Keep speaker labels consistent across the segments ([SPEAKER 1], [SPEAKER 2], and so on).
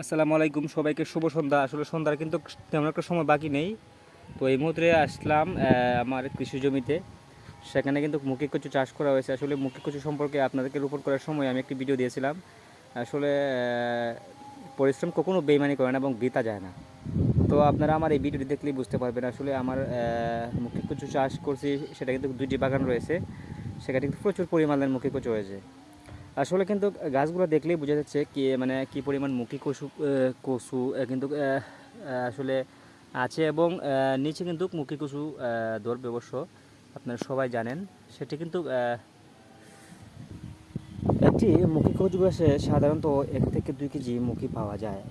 [SPEAKER 1] আসসালামু আলাইকুম, সবাইকে শুভ সন্ধ্যা। আসলে সন্ধ্যার কিন্তু তেমন একটা সময় বাকি নেই। তো এই মুহূর্তে আসলাম আমার কৃষি জমিতে। সেখানে কিন্তু মুখী কচু চাষ করা হয়েছে। আসলে মুখী কচু সম্পর্কে আপনাদেরকে রোপণ করার সময় আমি একটি ভিডিও দিয়েছিলাম। আসলে পরিশ্রম কখনো বেইমানি করে না এবং বৃথা যায় না। তো আপনারা আমার এই ভিডিওটি দেখলেই বুঝতে পারবেন, আসলে আমার মুখী কচু চাষ করছি, সেটা কিন্তু দুইটি বাগান রয়েছে। সেখানে কিন্তু প্রচুর পরিমাণের মুখী কচু হয়েছে। আসলে কিন্তু গাছগুলো দেখলেই বোঝা যাচ্ছে কি মানে কি পরিমাণ মুখী আহ, কচু কিন্তু আসলে আছে এবং নিচে কিন্তু মুখী আহ, ধরবে অবশ্য আপনারা সবাই জানেন। সেটি কিন্তু একটি মুখী কচু গাছে সাধারণত এক থেকে দুই কেজি মুখী পাওয়া যায়।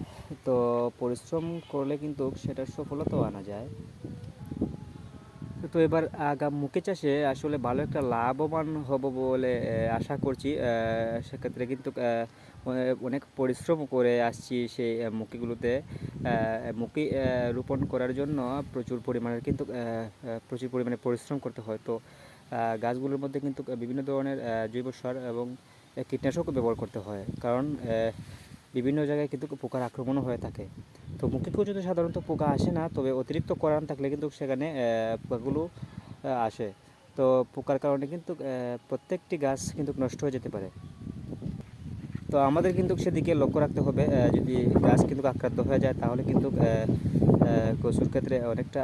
[SPEAKER 1] তো পরিশ্রম করলে কিন্তু সেটার সফলতাও আনা যায়। তো এবার আগাম মুখে চাষে আসলে ভালো একটা লাভবান হব বলে আশা করছি। সেক্ষেত্রে কিন্তু অনেক পরিশ্রম করে আসছি সেই মুখিগুলোতে। মুখি রোপণ করার জন্য প্রচুর পরিমাণের কিন্তু প্রচুর পরিমাণে পরিশ্রম করতে হয়। তো গাছগুলোর মধ্যে কিন্তু বিভিন্ন ধরনের জৈব সার এবং কীটনাশকও ব্যবহার করতে হয়। কারণ বিভিন্ন জায়গায় কিন্তু পোকার আক্রমণও হয়ে থাকে। তো মুখে কচুতে সাধারণত পোকা আসে না, তবে অতিরিক্ত করান থাকলে কিন্তু সেখানে পোকাগুলো আসে। তো পোকার কারণে কিন্তু প্রত্যেকটি গাছ কিন্তু নষ্ট হয়ে যেতে পারে। তো আমাদের কিন্তু সেদিকে লক্ষ্য রাখতে হবে যদি গাছ কিন্তু আক্রান্ত হয়ে যায়, তাহলে কিন্তু কচুর ক্ষেত্রে অনেকটা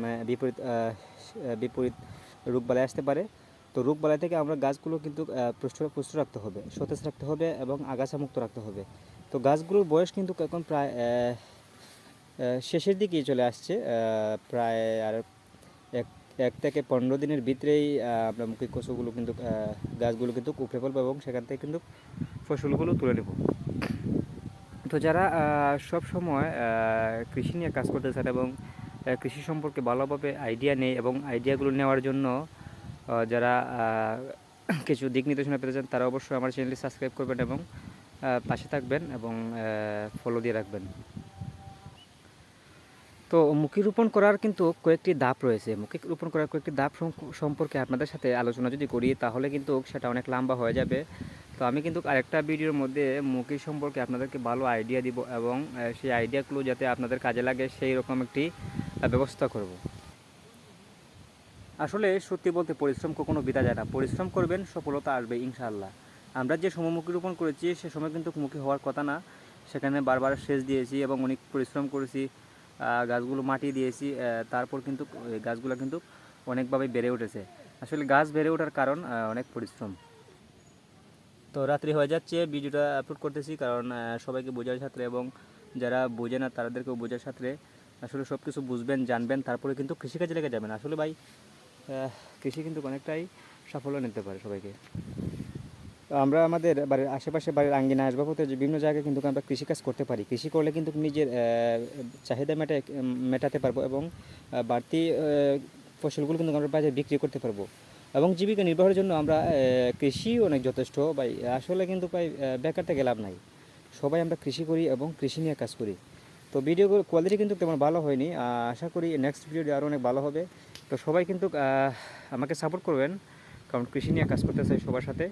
[SPEAKER 1] মানে বিপরীত বিপরীত আসতে পারে। তো রোগবালাই থেকে আমরা গাছগুলো কিন্তু পুষ্ট পুষ্ট রাখতে হবে, সতেজ রাখতে হবে এবং আগাছা মুক্ত রাখতে হবে। তো গাছগুলোর বয়স কিন্তু এখন প্রায় শেষের দিকেই চলে আসছে প্রায় আর এক এক থেকে পনেরো দিনের ভিতরেই আমরা মুখী কচুগুলো কিন্তু গাছগুলো কিন্তু উপড়ে ফেলব এবং সেখান থেকে কিন্তু ফসলগুলো তুলে নেব। তো যারা সব সময় কৃষি নিয়ে কাজ করতে চান এবং কৃষি সম্পর্কে ভালোভাবে আইডিয়া নেই এবং আইডিয়াগুলো নেওয়ার জন্য যারা কিছু দিক নির্দেশনা পেতে চান, তারা অবশ্যই আমার চ্যানেলটি সাবস্ক্রাইব করবেন এবং পাশে থাকবেন এবং ফলো দিয়ে রাখবেন। তো মুখী রোপণ করার কিন্তু কয়েকটি ধাপ রয়েছে। মুখী রোপণ করার কয়েকটি সম- সম্পর্কে আপনাদের সাথে আলোচনা যদি করি, তাহলে কিন্তু সেটা অনেক লম্বা হয়ে যাবে। তো আমি কিন্তু আরেকটা ভিডিওর মধ্যে মুখী সম্পর্কে আপনাদেরকে ভালো আইডিয়া দিব এবং সেই আইডিয়াগুলো যাতে আপনাদের কাজে লাগে, সেই রকম একটি ব্যবস্থা করব। আসলে সত্যি বলতে পরিশ্রম কখনো বিতা যায় না। পরিশ্রম করবেন, সফলতা আসবে, ইনশাআল্লাহ। আমরা যে সময় মুখী রোপণ করেছি, সে সময় কিন্তু মুখী হওয়ার কথা না। সেখানে বারবার সেচ দিয়েছি এবং অনেক পরিশ্রম করেছি গাছগুলো মাটি দিয়েছি তারপর কিন্তু গাছগুলো কিন্তু অনেকভাবে বেড়ে উঠেছে। আসলে গাছ বেড়ে ওঠার কারণ অনেক পরিশ্রম। তো রাত্রি হয়ে যাচ্ছে, ভিডিওটা আপলোড করতেছি কারণ সবাইকে বোঝার সাথে এবং যারা বোঝে না তাদেরকেও বোঝার সাথে। আসলে সব কিছু বুঝবেন, জানবেন, তারপরে কিন্তু কৃষিকাজে লেগে যাবেন। আসলে ভাই কৃষি কিন্তু অনেকটাই সাফল্য নিতে পারে সবাইকে। আমরা আমাদের বাড়ির আশেপাশে বাড়ির আঙ্গিনা আসবাবপত্রে বিভিন্ন জায়গায় কিন্তু আমরা কৃষিকাজ করতে পারি। কৃষি করলে কিন্তু নিজের চাহিদা মেটা মেটাতে পারব এবং বাড়তি ফসলগুলো কিন্তু আমরা বাজারে বিক্রি করতে পারব। এবং জীবিকা নির্বাহের জন্য আমরা কৃষি অনেক যথেষ্ট। বা আসলে কিন্তু প্রায় আহ, বেকার থেকে লাভ নাই। সবাই আমরা কৃষি করি এবং কৃষি নিয়ে কাজ করি। তো ভিডিও কোয়ালিটি কিন্তু তেমন ভালো হয়নি। আশা করি নেক্সট ভিডিওটি আরও অনেক ভালো হবে। তো সবাই কিন্তু আমাকে সাপোর্ট করবেন, কারণ কৃষি নিয়ে কাজ করতে চাই সবার সাথে।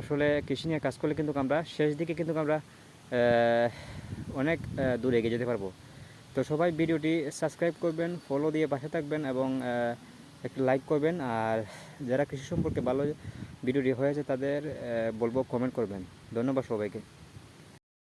[SPEAKER 1] আসলে কৃষি নিয়ে কাজ করলে কিন্তু আমরা শেষ দিকে কিন্তু আমরা অনেক দূরে এগিয়ে যেতে পারব। তো সবাই ভিডিওটি সাবস্ক্রাইব করবেন ফলো দিয়ে পাশে থাকবেন এবং একটু লাইক করবেন। আর যারা কৃষি সম্পর্কে ভালো ভিডিওটি হয়েছে তাদের বলব কমেন্ট করবেন। ধন্যবাদ সবাইকে।